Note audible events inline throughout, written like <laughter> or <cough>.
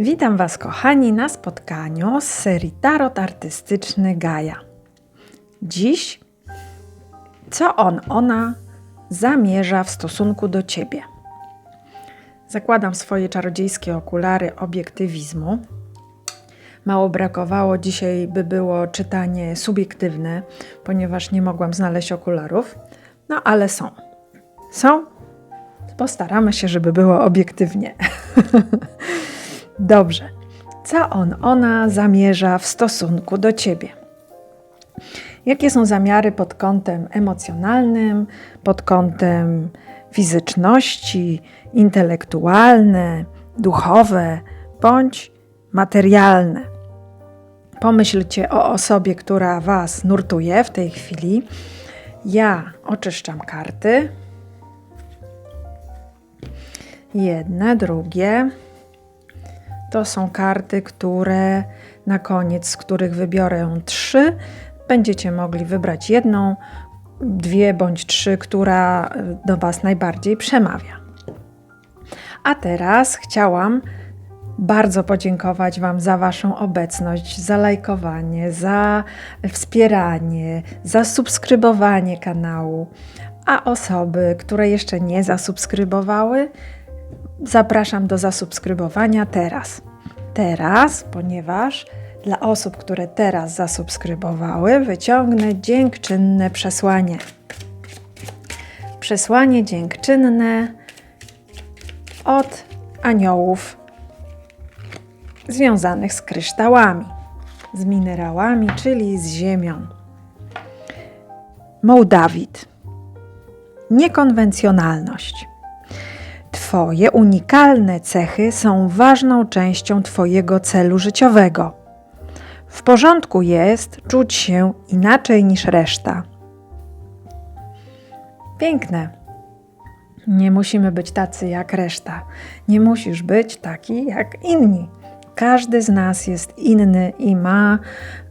Witam Was, kochani, na spotkaniu z serii Tarot Artystyczny Gaja. Dziś, co on, ona zamierza w stosunku do Ciebie? Zakładam swoje czarodziejskie okulary obiektywizmu. Mało brakowało, dzisiaj by było czytanie subiektywne, ponieważ nie mogłam znaleźć okularów, no ale są. Są? Postaramy się, żeby było obiektywnie. <laughs> Dobrze. Co on, ona zamierza w stosunku do ciebie? Jakie są zamiary pod kątem emocjonalnym, pod kątem fizyczności, intelektualne, duchowe bądź materialne? Pomyślcie o osobie, która Was nurtuje w tej chwili. Ja oczyszczam karty. Jedne, drugie. To są karty, które na koniec, z których wybiorę trzy, będziecie mogli wybrać jedną, dwie bądź trzy, która do Was najbardziej przemawia. A teraz chciałam bardzo podziękować Wam za Waszą obecność, za lajkowanie, za wspieranie, za subskrybowanie kanału. A osoby, które jeszcze nie zasubskrybowały, zapraszam do zasubskrybowania teraz. Teraz, ponieważ dla osób, które teraz zasubskrybowały, wyciągnę dziękczynne przesłanie. Przesłanie dziękczynne od aniołów związanych z kryształami, z minerałami, czyli z ziemią. Mołdawid. Niekonwencjonalność. Twoje unikalne cechy są ważną częścią Twojego celu życiowego. W porządku jest czuć się inaczej niż reszta. Piękne. Nie musimy być tacy jak reszta. Nie musisz być taki jak inni. Każdy z nas jest inny i ma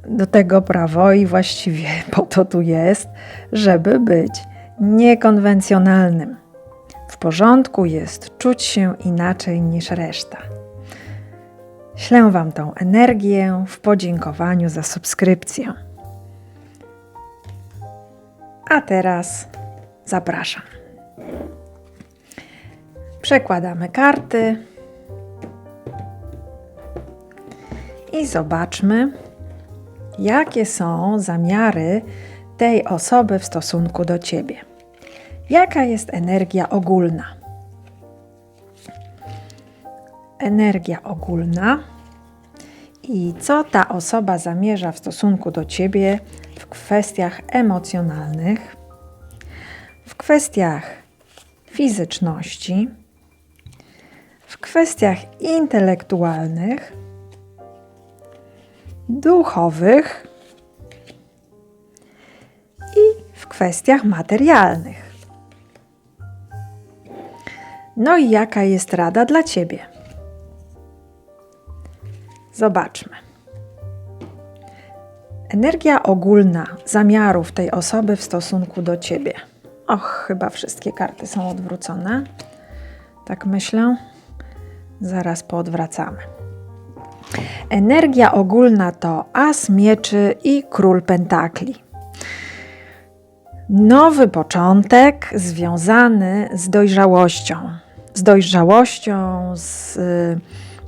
do tego prawo, i właściwie <laughs> po to tu jest, żeby być niekonwencjonalnym. W porządku jest czuć się inaczej niż reszta. Ślę Wam tą energię w podziękowaniu za subskrypcję. A teraz zapraszam. Przekładamy karty i zobaczmy, jakie są zamiary tej osoby w stosunku do Ciebie. Jaka jest energia ogólna? Energia ogólna i co ta osoba zamierza w stosunku do ciebie w kwestiach emocjonalnych, w kwestiach fizyczności, w kwestiach intelektualnych, duchowych i w kwestiach materialnych. No i jaka jest rada dla Ciebie? Zobaczmy. Energia ogólna zamiarów tej osoby w stosunku do Ciebie. Och, chyba wszystkie karty są odwrócone. Tak myślę. Zaraz poodwracamy. Energia ogólna to As mieczy i Król Pentakli. Nowy początek związany z dojrzałością z dojrzałością, z y,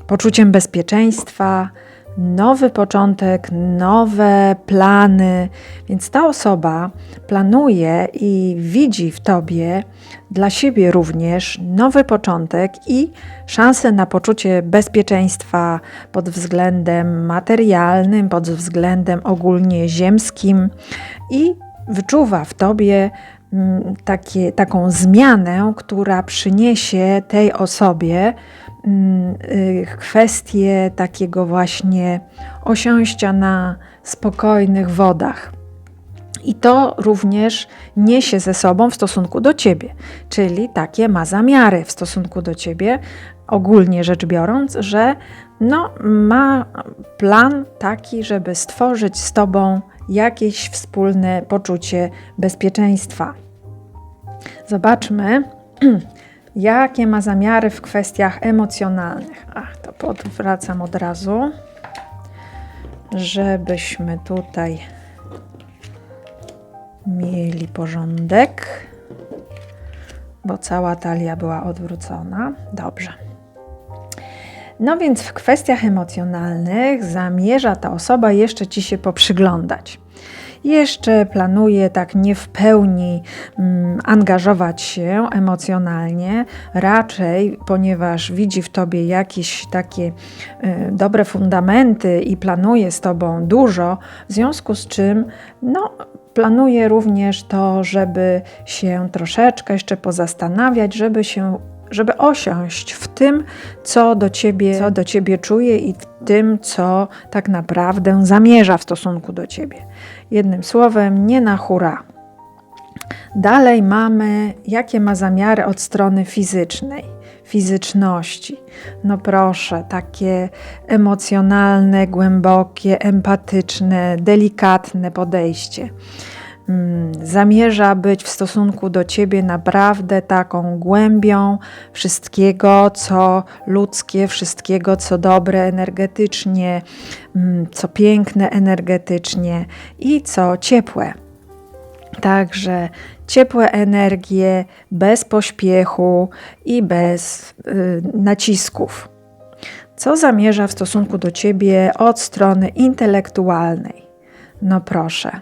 poczuciem bezpieczeństwa, nowy początek, nowe plany. Więc ta osoba planuje i widzi w tobie dla siebie również nowy początek i szansę na poczucie bezpieczeństwa pod względem materialnym, pod względem ogólnie ziemskim i wyczuwa w tobie takie, taką zmianę, która przyniesie tej osobie mm, y, kwestię takiego właśnie osiąścia na spokojnych wodach. I to również niesie ze sobą w stosunku do ciebie, czyli takie ma zamiary w stosunku do ciebie, ogólnie rzecz biorąc, że no, ma plan taki, żeby stworzyć z tobą jakieś wspólne poczucie bezpieczeństwa. Zobaczmy, <clears throat> jakie ma zamiary w kwestiach emocjonalnych. Ach, to podwracam od razu, żebyśmy tutaj mieli porządek, bo cała talia była odwrócona. Dobrze. No więc w kwestiach emocjonalnych zamierza ta osoba jeszcze ci się poprzyglądać. Jeszcze planuje tak nie w pełni mm, angażować się emocjonalnie, raczej, ponieważ widzi w tobie jakieś takie y, dobre fundamenty i planuje z tobą dużo, w związku z czym, no, planuje również to, żeby się troszeczkę jeszcze pozastanawiać, żeby się żeby osiąść w tym, co do ciebie, co do ciebie czuje i w tym, co tak naprawdę zamierza w stosunku do ciebie. Jednym słowem, nie na hura. Dalej mamy, jakie ma zamiary od strony fizycznej, fizyczności. No proszę, takie emocjonalne, głębokie, empatyczne, delikatne podejście zamierza być w stosunku do ciebie naprawdę taką głębią wszystkiego, co ludzkie, wszystkiego, co dobre energetycznie, mm, co piękne energetycznie i co ciepłe. Także ciepłe energie bez pośpiechu i bez y, nacisków. Co zamierza w stosunku do ciebie od strony intelektualnej? No proszę.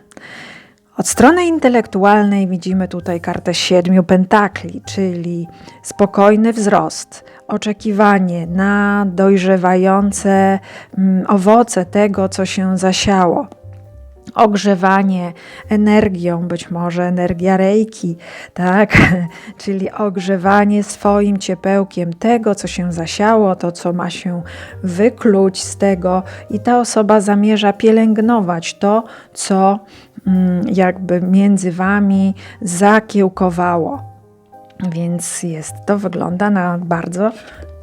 Od strony intelektualnej widzimy tutaj kartę siedmiu pentakli, czyli spokojny wzrost, oczekiwanie na dojrzewające mm, owoce tego, co się zasiało ogrzewanie energią, być może energia rejki, tak? <laughs> Czyli ogrzewanie swoim ciepełkiem tego, co się zasiało, to, co ma się wykluć z tego, i ta osoba zamierza pielęgnować to, co jakby między wami zakiełkowało. Więc jest to wygląda na bardzo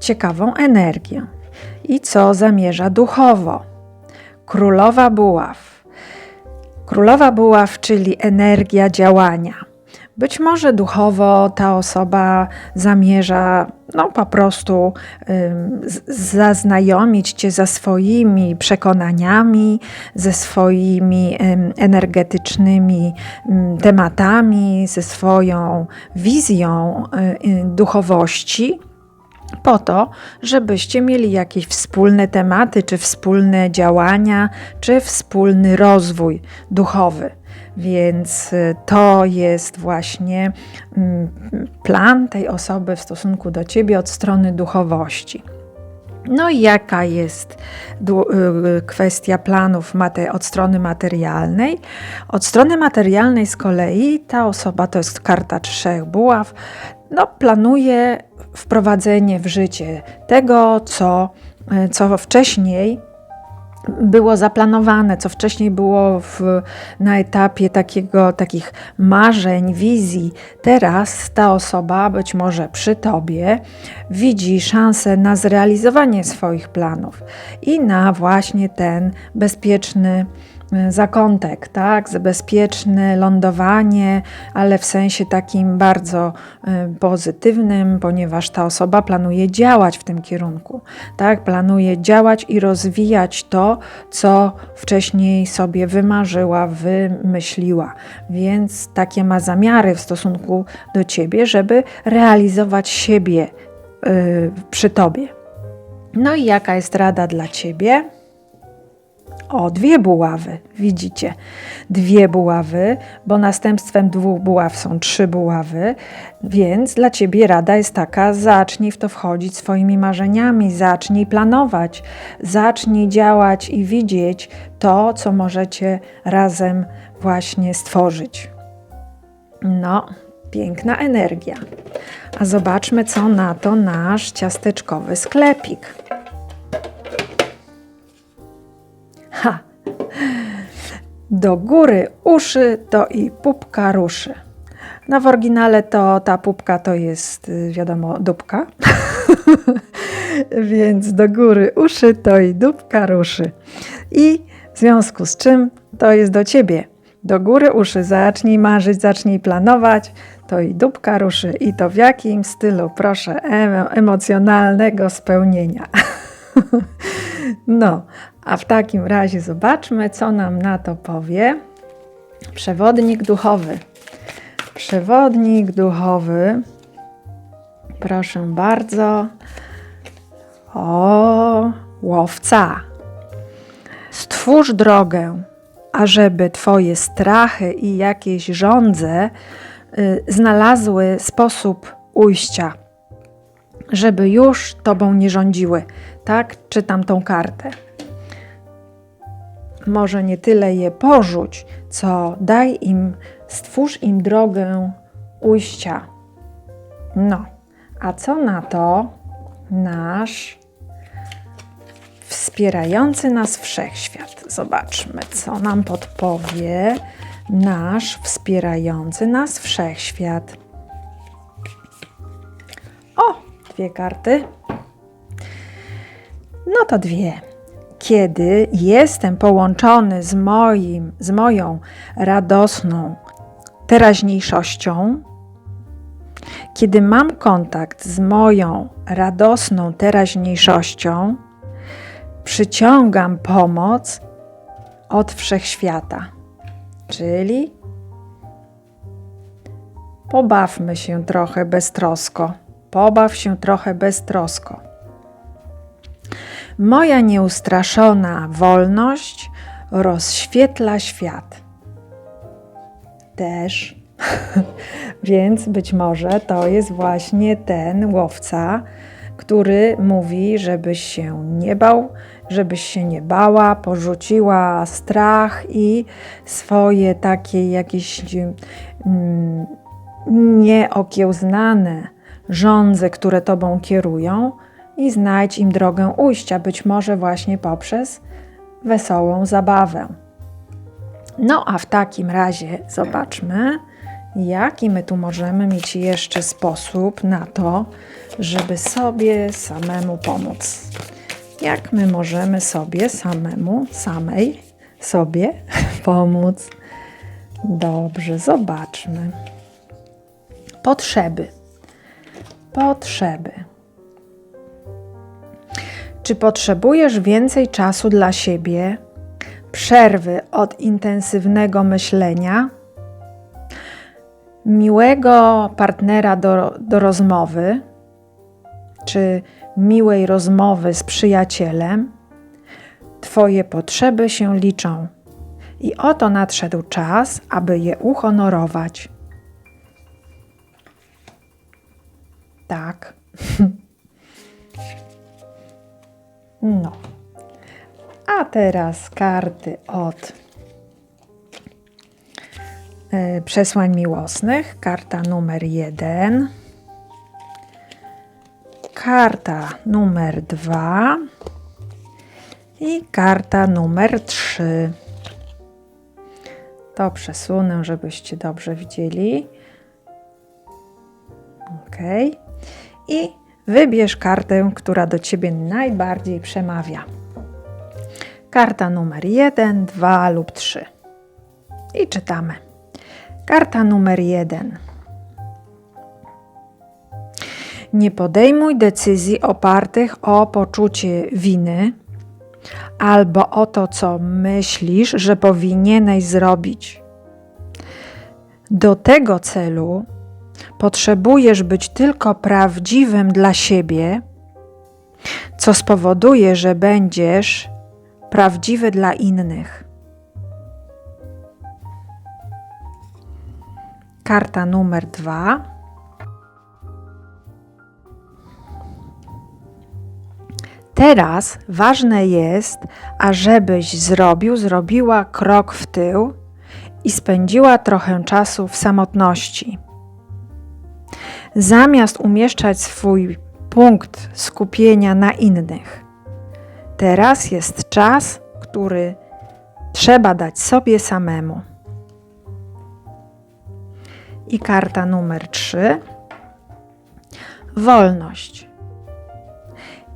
ciekawą energię. I co zamierza duchowo? Królowa buław Królowa buław, czyli energia działania. Być może duchowo ta osoba zamierza no, po prostu zaznajomić cię ze swoimi przekonaniami, ze swoimi energetycznymi tematami, ze swoją wizją y, duchowości po to, żebyście mieli jakieś wspólne tematy, czy wspólne działania, czy wspólny rozwój duchowy. Więc y, to jest właśnie mm, plan tej osoby w stosunku do ciebie od strony duchowości. No i jaka jest y, kwestia planów od strony materialnej? Od strony materialnej z kolei ta osoba, to jest karta trzech buław, no, planuje wprowadzenie w życie tego, co, e, co wcześniej było zaplanowane, co wcześniej było w, na etapie takiego, takich marzeń, wizji. Teraz ta osoba, być może przy tobie, widzi szansę na zrealizowanie swoich planów i na właśnie ten bezpieczny zakątek, tak, bezpieczne lądowanie, ale w sensie takim bardzo y, pozytywnym, ponieważ ta osoba planuje działać w tym kierunku, tak, planuje działać i rozwijać to, co wcześniej sobie wymarzyła, wymyśliła. Więc takie ma zamiary w stosunku do ciebie, żeby realizować siebie yy, przy tobie. No i jaka jest rada dla ciebie? O, dwie buławy, widzicie? Dwie buławy, bo następstwem dwóch buław są trzy buławy, więc dla ciebie rada jest taka: zacznij w to wchodzić swoimi marzeniami, zacznij planować, zacznij działać i widzieć to, co możecie razem właśnie stworzyć. No, piękna energia. A zobaczmy, co na to nasz ciasteczkowy sklepik. Do góry uszy to i pupka ruszy. No w oryginale to ta pupka to jest, y, wiadomo, dupka. <laughs> Więc do góry uszy to i dupka ruszy. I w związku z czym to jest do ciebie. Do góry uszy zacznij marzyć, zacznij planować, to i dupka ruszy. I to w jakim stylu, proszę, emocjonalnego spełnienia. <laughs> <laughs> no, a w takim razie zobaczmy, co nam na to powie przewodnik duchowy. Przewodnik duchowy, proszę bardzo, o łowca. Stwórz drogę, ażeby Twoje strachy i jakieś żądze y, znalazły sposób ujścia, żeby już Tobą nie rządziły. Tak czytam tą kartę. Może nie tyle je porzuć, co daj im, stwórz im drogę ujścia. No, a co na to nasz wspierający nas wszechświat? Zobaczmy, co nam podpowie nasz wspierający nas wszechświat. O, dwie karty. No to dwie. Kiedy jestem połączony z, moim, z moją radosną teraźniejszością, kiedy mam kontakt z moją radosną teraźniejszością, przyciągam pomoc od wszechświata. Czyli pobawmy się trochę beztrosko. Pobaw się trochę beztrosko. Moja nieustraszona wolność rozświetla świat. Też. <laughs> Więc być może to jest właśnie ten łowca, który mówi, żebyś się nie bał, żebyś się nie bała, porzuciła strach i swoje takie jakieś mm, nieokiełznane żądze, które tobą kierują, i znajdź im drogę ujścia, być może właśnie poprzez wesołą zabawę. No a w takim razie zobaczmy, jaki my tu możemy mieć jeszcze sposób na to, żeby sobie samemu pomóc. Jak my możemy sobie samemu, samej sobie <laughs> pomóc? Dobrze, zobaczmy. Potrzeby. Potrzeby. Czy potrzebujesz więcej czasu dla siebie, przerwy od intensywnego myślenia, miłego partnera do, do rozmowy, czy miłej rozmowy z przyjacielem? Twoje potrzeby się liczą. I oto nadszedł czas, aby je uhonorować. Tak. <laughs> No. A teraz karty od y, przesłań miłosnych. Karta numer jeden. Karta numer dwa. I karta numer trzy. To przesunę, żebyście dobrze widzieli. Ok. I Wybierz kartę, która do ciebie najbardziej przemawia. Karta numer 1, 2 lub 3. I czytamy. Karta numer 1. Nie podejmuj decyzji opartych o poczucie winy albo o to, co myślisz, że powinieneś zrobić. Do tego celu potrzebujesz być tylko prawdziwym dla siebie, co spowoduje, że będziesz prawdziwy dla innych. Karta numer dwa. Teraz ważne jest, ażebyś zrobił, zrobiła krok w tył i spędziła trochę czasu w samotności. Zamiast umieszczać swój punkt skupienia na innych, teraz jest czas, który trzeba dać sobie samemu. I karta numer 3. Wolność.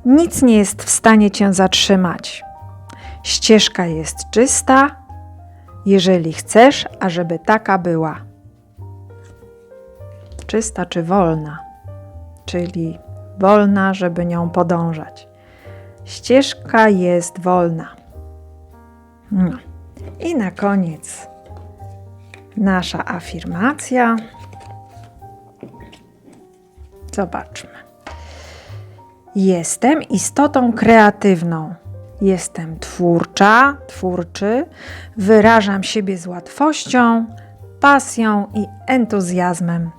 Nic nie jest w stanie cię zatrzymać. Ścieżka jest czysta, jeżeli chcesz, ażeby taka była czysta czy wolna, czyli wolna, żeby nią podążać. Ścieżka jest wolna. No. I na koniec nasza afirmacja. Zobaczmy. Jestem istotą kreatywną. Jestem twórcza, twórczy, wyrażam siebie z łatwością, pasją i entuzjazmem.